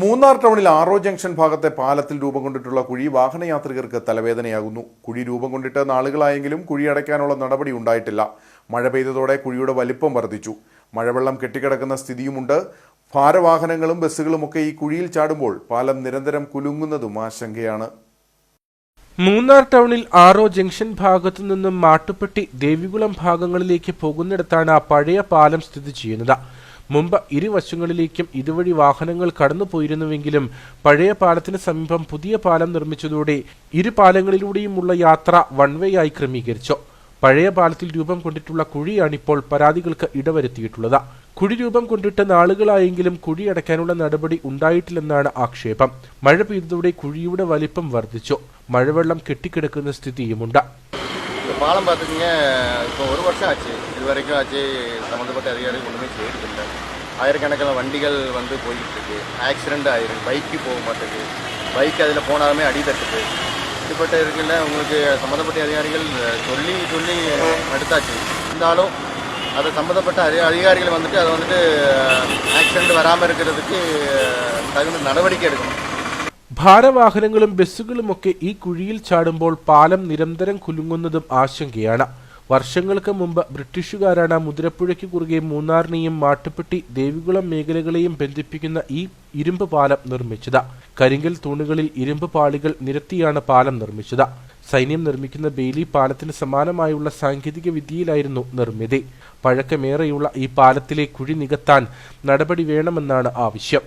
മൂന്നാർ ടൗണിൽ ആറോ ജംഗ്ഷൻ ഭാഗത്തെ പാലത്തിൽ രൂപം കൊണ്ടിട്ടുള്ള കുഴി വാഹനയാത്രികർക്ക് തലവേദനയാകുന്നു. കുഴി രൂപം കൊണ്ടിട്ട് നാളുകളായെങ്കിലും കുഴി അടയ്ക്കാനുള്ള നടപടി ഉണ്ടായിട്ടില്ല. മഴ പെയ്തതോടെ കുഴിയുടെ വലിപ്പം വർദ്ധിച്ചു. മഴവെള്ളം കെട്ടിക്കിടക്കുന്ന സ്ഥിതിയുമുണ്ട്. ഭാരവാഹനങ്ങളും ബസ്സുകളുമൊക്കെ ഈ കുഴിയിൽ ചാടുമ്പോൾ പാലം നിരന്തരം കുലുങ്ങുന്നതും ആശങ്കയാണ്. മൂന്നാർ ടൗണിൽ ആറോ ജംഗ്ഷൻ ഭാഗത്തു നിന്നും മാട്ടുപ്പെട്ടി ദേവികുളം ഭാഗങ്ങളിലേക്ക് പോകുന്നിടത്താണ് ആ പഴയ പാലം സ്ഥിതി ചെയ്യുന്നത്. മുമ്പ് ഇരുവശങ്ങളിലേക്കും ഇതുവഴി വാഹനങ്ങൾ കടന്നുപോയിരുന്നുവെങ്കിലും പഴയ പാലത്തിന് സമീപം പുതിയ പാലം നിർമ്മിച്ചതോടെ ഇരു പാലങ്ങളിലൂടെയുമുള്ള യാത്ര വൺ വേ ആയി ക്രമീകരിച്ചു. പഴയ പാലത്തിൽ രൂപം കൊണ്ടിട്ടുള്ള കുഴിയാണിപ്പോൾ പരാതികൾക്ക് ഇടവരുത്തിയിട്ടുള്ളത്. കുഴി രൂപം കൊണ്ടിട്ട് നാളുകളായെങ്കിലും കുഴി അടയ്ക്കാനുള്ള നടപടി ഉണ്ടായിട്ടില്ലെന്നാണ് ആക്ഷേപം. മഴ പെയ്തതോടെ കുഴിയുടെ വലിപ്പം വർദ്ധിച്ചു. മഴവെള്ളം കെട്ടിക്കിടക്കുന്ന സ്ഥിതിയുമുണ്ട്. பாலம் பார்த்துக்கிங்க இப்போ ஒரு வருஷம் ஆச்சு. இது வரைக்கும் ஆச்சு சம்மந்தப்பட்ட அதிகாரிகள் ஒன்றுமே செய்யறதில்லை. ஆயிரக்கணக்கான வண்டிகள் வந்து போய்கிட்டு இருக்கு ஆக்சிடெண்ட் ஆயிருக்கு பைக்கு போக மாட்டேங்குது. பைக் அதில் போனாலுமே அடி தட்டுது. இப்படிப்பட்ட இருக்குல்ல உங்களுக்கு சம்மந்தப்பட்ட அதிகாரிகள் சொல்லி சொல்லி எடுத்தாச்சு. இருந்தாலும் அதை சம்மந்தப்பட்ட அதி அதிகாரிகள் வந்துட்டு அதை வந்துட்டு ஆக்சிடெண்ட் வராமல் இருக்கிறதுக்கு தகுந்த நடவடிக்கை எடுக்கணும். ഭാരവാഹനങ്ങളും ബസ്സുകളുമൊക്കെ ഈ കുഴിയിൽ ചാടുമ്പോൾ പാലം നിരന്തരം കുലുങ്ങുന്നതും ആശങ്കയാണ്. വർഷങ്ങൾക്ക് മുമ്പ് ബ്രിട്ടീഷുകാരാണ് മുതിരപ്പുഴയ്ക്ക് കുറുകെ മൂന്നാറിനെയും മാട്ടുപ്പെട്ടി ദേവികുളം മേഖലകളെയും ബന്ധിപ്പിക്കുന്ന ഈ ഇരുമ്പ് പാലം നിർമ്മിച്ചത്. കരിങ്കൽ തൂണുകളിൽ ഇരുമ്പ് പാളികൾ നിരത്തിയാണ് പാലം നിർമ്മിച്ചത്. സൈന്യം നിർമ്മിക്കുന്ന ബെയിലി പാലത്തിന് സമാനമായുള്ള സാങ്കേതിക വിദ്യയിലായിരുന്നു നിർമ്മിതി. പഴക്കമേറെയുള്ള ഈ പാലത്തിലെ കുഴി നികത്താൻ നടപടി വേണമെന്നാണ് ആവശ്യം.